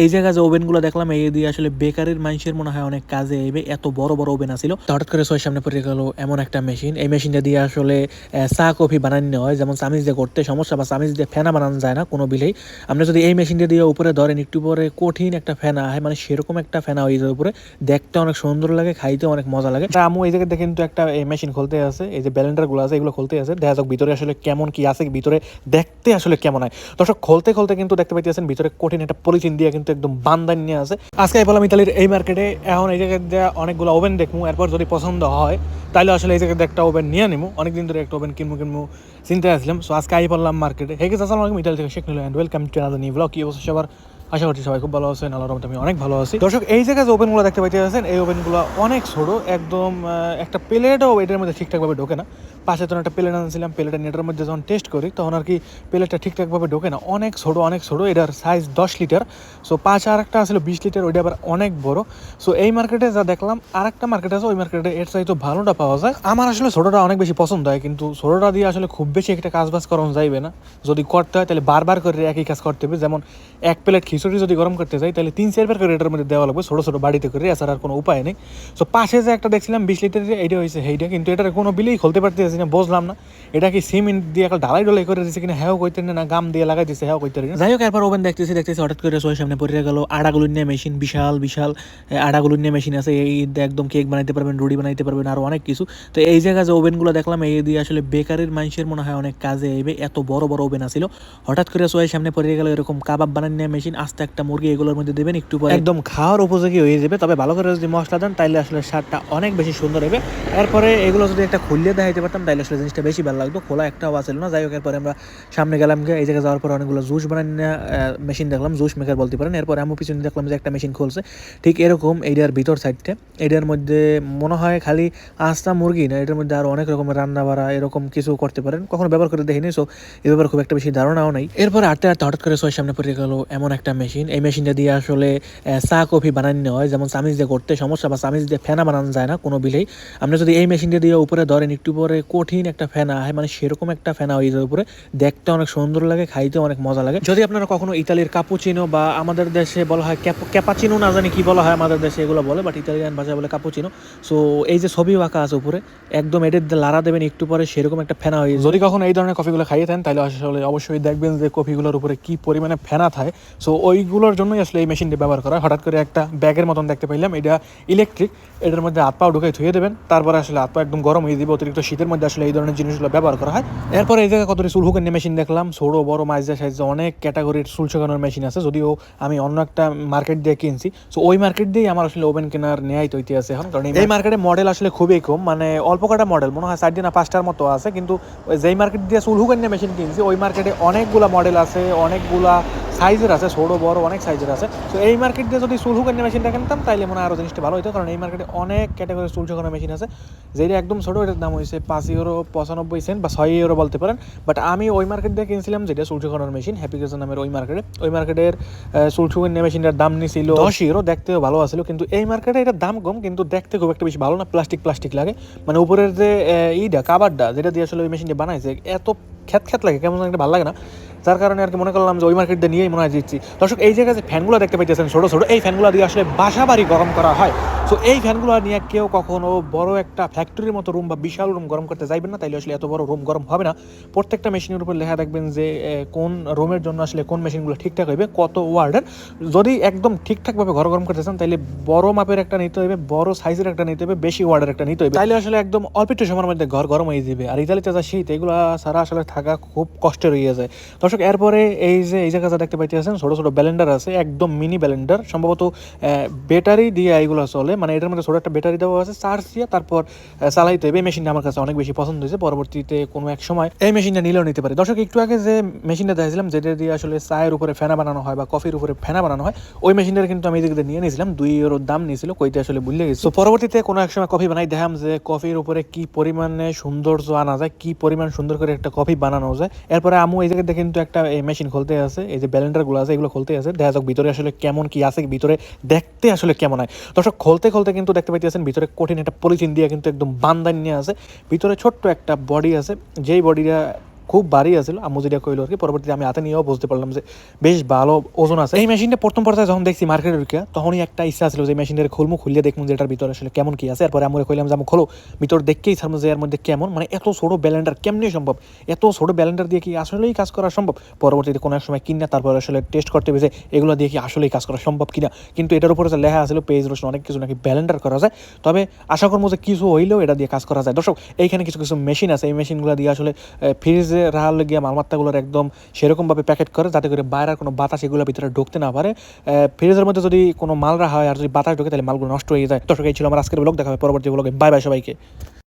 এই জায়গায় যে ওভেনগুলো দেখলাম, এই দিয়ে আসলে বেকারির মানুষের মনে হয় অনেক কাজে এইবে এত বড় বড় ওভেন আছিল। হঠাৎ করে সবার সামনে পড়ে গেল এমন একটা মেশিন। এই মেশিনটা দিয়ে আসলে চা, কফি বানানো হয়। যেমন চামিজ দিয়ে করতে সমস্যা বা চামিজ দিয়ে ফেনা বানানো যায় না, কোনো বিলেই। আমরা যদি এই মেশিনটা দিয়ে উপরে ধরেন, একটু পরে কঠিন একটা ফেনা হয় মানে সেরকম একটা ফেনা হয়ে যায় উপরে। দেখতে অনেক সুন্দর লাগে, খাইতে অনেক মজা লাগে। আমু এই জায়গাতে কিন্তু একটা এই মেশিন খুলতে আছে। এই যে ব্যালেন্ডারগুলো আছে, এগুলো খুলতে আছে। দেখা যাক ভিতরে আসলে কেমন কি আছে, ভিতরে দেখতে আসলে কেমন হয়। দর্শক, খুলতে খুলতে কিন্তু দেখতে পাইতেছেন ভিতরে কঠিন একটা পলিথিন দিয়ে কিন্তু একদম বান্দান নিয়ে আছে। আজকে এই বললাম ইতালির এই মার্কেটে এখন এই জায়গায় অনেকগুলো ওভেন দেখব এরপর যদি পছন্দ হয় তাহলে আসলে এই জায়গাতে একটা ওভেন নিয়ে নিবো অনেকদিন ধরে একটা ওভেন কিনবো কিনবো চিন্তায় আসলাম সো আজকে আই পড়লাম মার্কেটে হে গেছে আসসালামু আলাইকুম, ইতালি থেকে শেখ নিল and welcome to another new blog কি অবস্থা সবার? আশা করছি সবাই খুব ভালো আছেন। আল্লাহর রহমতে আমি অনেক ভালো আছি। দর্শক, এই জায়গায় যে ওভেনগুলো দেখতে পাইতেছেন, এই ওভেনগুলো অনেক ছোট, একদম একটা প্লেটও এটার মধ্যে ঠিকঠাকভাবে ঢোকে না। পাশে তখন একটা প্লেট আনছিলাম প্লেটের নেটের মধ্যে যখন টেস্ট করি, তখন আর কি প্লেটটা ঠিকঠাকভাবে ঢোকে না। অনেক ছোট অনেক ছোট, এটার সাইজ দশ লিটার সো পাঁচ আর একটা আসলে বিশ লিটার ওইটা আবার অনেক বড়। সো এই মার্কেটে যা দেখলাম আর একটা মার্কেট আছে, ওই মার্কেটে এর চাইতে ভালোটা পাওয়া যায়। আমার আসলে ছোটটা অনেক বেশি পছন্দ হয়, কিন্তু ছোটটা দিয়ে আসলে খুব বেশি একটা কাজ বাজ করানো যাইবে না। যদি করতে হয়, তাহলে বারবার করে একই কাজ করতে হবে। যেমন এক প্লেট খিচুড়ি যদি গরম করতে যাই, তাহলে তিন, চারবার করে এটার মধ্যে দেওয়া লাগবে, ছোটো ছোটো বাড়িতে করে, এছাড়া আর কোনো উপায় নেই। সো পাশে যে একটা দেখছিলাম বিশ লিটারের এইটা হয়েছে সেইটা। কিন্তু এটার কোনো বিলেই খুলতে পারতেছি না বুঝলাম না। এটা কি সিমেন্ট দিয়ে একটা ঢালাই ঢালাই করে দিচ্ছে কিনা হ্যাও কইতে না গাম দিয়ে লাগাই দিচ্ছে হ্যাও কইতে যাই হোক এরপর ওভেন দেখতেছি দেখতেছি হঠাৎ করে সোয়ের সামনে পড়ে গেল আড়াগুলো নিয়ে মেশিন বিশাল বিশাল আড়াগুলো নিয়ে মেশিন আছে এই একদম কেক বানাইতে পারবেন রুটি বানাইতে পারবেন আর অনেক কিছু। তো এই জায়গায় যে ওভেনগুলো দেখলাম এই দিয়ে আসলে বেকারির মানুষের মনে হয় অনেক কাজে এইবে এত বড় বড় ওভেন আছিল। হঠাৎ করে সোয়ের সামনে পড়ে গেল এরকম কাবাব বানান নিয়ে মেশিন আস্তে একটা মুরগি এগুলোর মধ্যে দেবেন একটু পরে একদম খাওয়ার উপযোগী হয়ে যাবে তবে ভালো করে যদি মশলা দেন তাহলে আসলে স্বাদটা অনেক বেশি সুন্দর হবে। এরপরে এগুলো যদি একটা খুললে দেখাইতে পারতাম তাহলে আসলে জিনিসটা বেশি ভালো লাগতো। খোলা একটাও আছিল না। যাই হোক, এরপরে আমরা সামনে গেলাম গিয়ে এই জায়গায় যাওয়ার পরে অনেকগুলো জুস বানান মেশিন দেখলাম, জুস মেকার বলতে পারেন। এরপরে আমি পিছনে দেখলাম যে একটা মেশিন খুলছে। ঠিক এরকম এইটার ভিতর সাইডটা এটার মধ্যে মনে হয় খালি আস্তা মুরগি না, এটার মধ্যে আরও অনেক রকমের রান্না বাড়া এরকম কিছু করতে পারেন। কখনো ব্যবহার করে দেখিনি সো এ ব্যাপারে খুব একটা বেশি ধারণাও নাই। এরপর আটতে আটতে হঠাৎ করে সোয়ের সামনে পড়ে গেল এমন একটা মেশিন এই মেশিনটা দিয়ে আসলে চা, কফি বানানো হয়। যেমন চামিজ দিয়ে করতে সমস্যা বা চামিজ দিয়ে ফেনা বানানো যায় না কোনো বিলেই। আমরা যদি এই মেশিনটা দিয়ে উপরে ধরেন, একটু পরে কঠিন একটা ফেনা হয় মানে সেরকম একটা ফেনা হয়ে যায় উপরে। দেখতে অনেক সুন্দর লাগে খাইতে অনেক মজা লাগে। যদি আপনারা কখনো ইতালির কাপুচিনো বা আমাদের দেশে বলা হয় ক্যাপাচিনো না জানি কি বলা হয় আমাদের দেশে, এগুলো বলে বাট ইতালিয়ান ভাষায় বলে কাপুচিনো সো এই যে ছবি আঁকা আছে উপরে, একদম দিয়ে লাড়া দেবেন একটু পরে, সেরকম একটা ফেনা হয়ে। যদি কখনো এই ধরনের কফিগুলো খাইয়ে থাকেন, তাহলে আসলে অবশ্যই দেখবেন যে কফিগুলোর উপরে কি পরিমাণে ফেনা থাকে। সো ওইগুলোর জন্যই আসলে এই মেশিনটি ব্যবহার করা হঠাৎ করে একটা ব্যাগের মতন দেখতে পাইলাম, এটা ইলেকট্রিক এটার মধ্যে হাত পাও ঢুকাই ধুয়ে দেবেন, তারপরে আসলে হাত পা একদম গরম হয়ে দিবে অতিরিক্ত শীতের মধ্যে আসলে এই ধরনের জিনিসগুলো ব্যবহার করা হয়। এরপরে এই জায়গায় কতটি চুল হুকের মেশিন দেখলাম ছোটো বড় মাইজা সাইজে অনেক ক্যাটাগরির চুল শুকানোর মেশিন আছে। যদিও আমি অন্য একটা মার্কেট দিয়ে কিনছি সো ওই মার্কেট দিয়েই আমার আসলে ওভেন কেনার নেয়াই তৈরি আছে এখন। কারণ এই মার্কেটে মডেল আসলে খুবই কম মানে অল্প কটা মডেল মনে হয় চারটি না পাঁচটার মতো আছে। কিন্তু যেই মার্কেট দিয়ে চুল হুকের মেশিন কিনছি ওই মার্কেটে অনেকগুলা মডেল আছে অনেকগুলা সাইজের আছে ছোটো বড়, অনেক সাইজের আছে। তো এই মার্কেট দিয়ে যদি চুল হুকের মেশিনটা কিনতাম, তাইলে মনে হয় আরও জিনিসটা ভালো হতো কারণ এই মার্কেটে অনেক ক্যাটাগরির চুল শুকানোর মেশিন আছে। যেটা একদম ছোটো, এটার দাম হয়েছে পাঁচ ইউরো পঁচানব্বই সেন্ট বা ছয় ইউরো বলতে পারেন। বাট আমি ওই মার্কেট দিয়ে কিনছিলাম যেটা চুল শুকানোর মেশিন হ্যাপি কেসন নামের ওই মার্কেটে ওই মার্কেটের চুল শুকানোর মেশিনটার দাম নিছিল দশ ইউরো দেখতেও ভালো আছিল। কিন্তু এই মার্কেটে এটার দাম কম, কিন্তু দেখতে খুব একটা বেশি ভালো না প্লাস্টিক প্লাস্টিক লাগে। মানে উপরের যে ইটা কাবারটা যেটা দিয়ে আসলে ওই মেশিনটা বানাইছে, এত খ্যাত খ্যাত লাগে, কেমন একটা ভালো লাগে না। যার কারণে আর কি মনে করলাম যে ওই মার্কেট দিয়ে নিয়েই মনে হয় দিচ্ছি দর্শক, এই জায়গায় যে ফ্যানগুলো দেখতে পাইতেছেন, ছোটো ছোটো, এই ফ্যানগুলো দিয়ে আসলে বাসা বাড়ি গরম করা হয়। সো এই ফ্যানগুলো নিয়ে কেউ কখনো বড় একটা ফ্যাক্টরির মতো রুম বা বিশাল রুম গরম করতে যাইবেন না, তাইলে আসলে এত বড় রুম গরম হবে না। প্রত্যেকটা মেশিনের উপর লেখা দেখবেন যে কোন রুমের জন্য আসলে কোন মেশিনগুলো ঠিকঠাক হইবে, কত ওয়ার্ডের যদি একদম ঠিকঠাকভাবে ঘর গরম করতে চান, তাইলে বড় মাপের একটা নিতে হবে বড় সাইজের একটা নিতে হবে বেশি ওয়ার্ডের একটা নিতে হবে তাইলে আসলে একদম অল্প একটু সময়ের মধ্যে ঘর গরম হয়ে যাবে। আর ইতালিতে যা শীত, এগুলো ছাড়া আসলে থাকা খুব কষ্টের হয়ে যায়। দর্শক, এরপরে এই যে, এই জায়গাটা দেখতে পাইতেছেন ছোট ছোট ব্যালেন্ডার আছে, একদম মিনি ব্যালেন্ডার। সম্ভবত ব্যাটারি দিয়ে এইগুলো চলে। মানে এটার মধ্যে ছোট একটা ব্যাটারি দেওয়া আছে, চার্জ দিয়ে তারপর চালাইতে হবে। এই মেশিনটা আমার কাছে অনেক বেশি পছন্দ হয়েছে। পরবর্তীতে কোনো এক সময় এই মেশিনটা নিলেও নিতে পারে। দর্শক, একটু আগে যে মেশিনটা দেখছিলাম যেটা দিয়ে আসলে চায়ের উপরে ফেনা বানানো হয় বা কফির উপরে ফেনা বানানো হয়, ওই মেশিনটা কিন্তু আমি এদিকে নিয়ে নিয়েছিলাম। দুই ইউরোর দাম নিয়েছিল, কইতে আসলে ভুলে গেছি। তো পরবর্তীতে কোনো এক সময় কফি বানাই, দেখাম যে কফির উপরে কি পরিমাণে সৌন্দর্য আনা যায়, কি পরিমাণ সুন্দর করে একটা কফি বানানো যায়। এরপরে আমু এই জায়গায় কিন্তু একটা, এই মেশিন খুলতে আছে, এই যে ব্যালেন্ডারগুলো আছে, এগুলো খুলতে আছে। দেখা যাক ভিতরে আসলে কেমন কি আছে, ভিতরে দেখতে আসলে কেমন হয়। দর্শক, খুলতে খুলতে কিন্তু দেখতে পাইতেছেন, ভিতরে কঠিন একটা পলিথিন দিয়ে কিন্তু একদম বান্দান নিয়ে আছে। ভিতরে ছোট্ট একটা বডি আছে, যেই বডিটা খুব ভারী আছিল। আম্মু যেটা কইলো আর কি, পরবর্তীতে আমি হাতে নিয়েও বুঝতে পারলাম যে বেশ ভালো ওজন আছে। এই মেশিনটা প্রথম পর্যায়ে যখন দেখছি মার্কেটে ঢুকে তখনই একটা ইচ্ছা ছিল যে এই মেশিনটার খুলমু খুলিয়ে দেখুন যে এটার ভিতরে আসলে কেমন কি আছে। এরপরে আমরা কইলাম যে আমি খোলো। ভিতর দেখকেই ছাড়বো যে এর মধ্যে কেমন মানে এত ছোট ব্যালেন্ডার কেমনি সম্ভব? এত ছোট ব্যালেন্ডার দিয়ে কি আসলেই কাজ করা সম্ভব? পরবর্তীতে কোনো এক সময় কিনা তারপর আসলে টেস্ট করতে যে এগুলো দিয়ে কি আসলেই কাজ করা সম্ভব কিনা। কিন্তু এটার উপরে যে লেখা আছিল পেজ রোশন অনেক কিছু নাকি ব্যালেন্ডার করা যায়। তবে আশা করব যে কিছু হইলেও এটা দিয়ে কাজ করা যায়। দর্শক, এইখানে কিছু কিছু মেশিন আছে। এই মেশিনগুলো দিয়ে আসলে ফ্রিজে রাখার গিয়ে মালমাত্তাগুলোর একদম সেরকমভাবে প্যাকেট করে, যাতে করে বাইরের কোনো বাতাস এগুলোর ভিতরে ঢুকতে না পারে। ফ্রিজের মধ্যে যদি কোনো মাল রাখা হয় আর যদি বাতাস ঢোকে, তাহলে মালগুলো নষ্ট হয়ে যায়। দর্শক, এই ছিল আমার আজকের ব্লগ দেখা হবে পরবর্তী ব্লগে বাই বাই সবাইকে।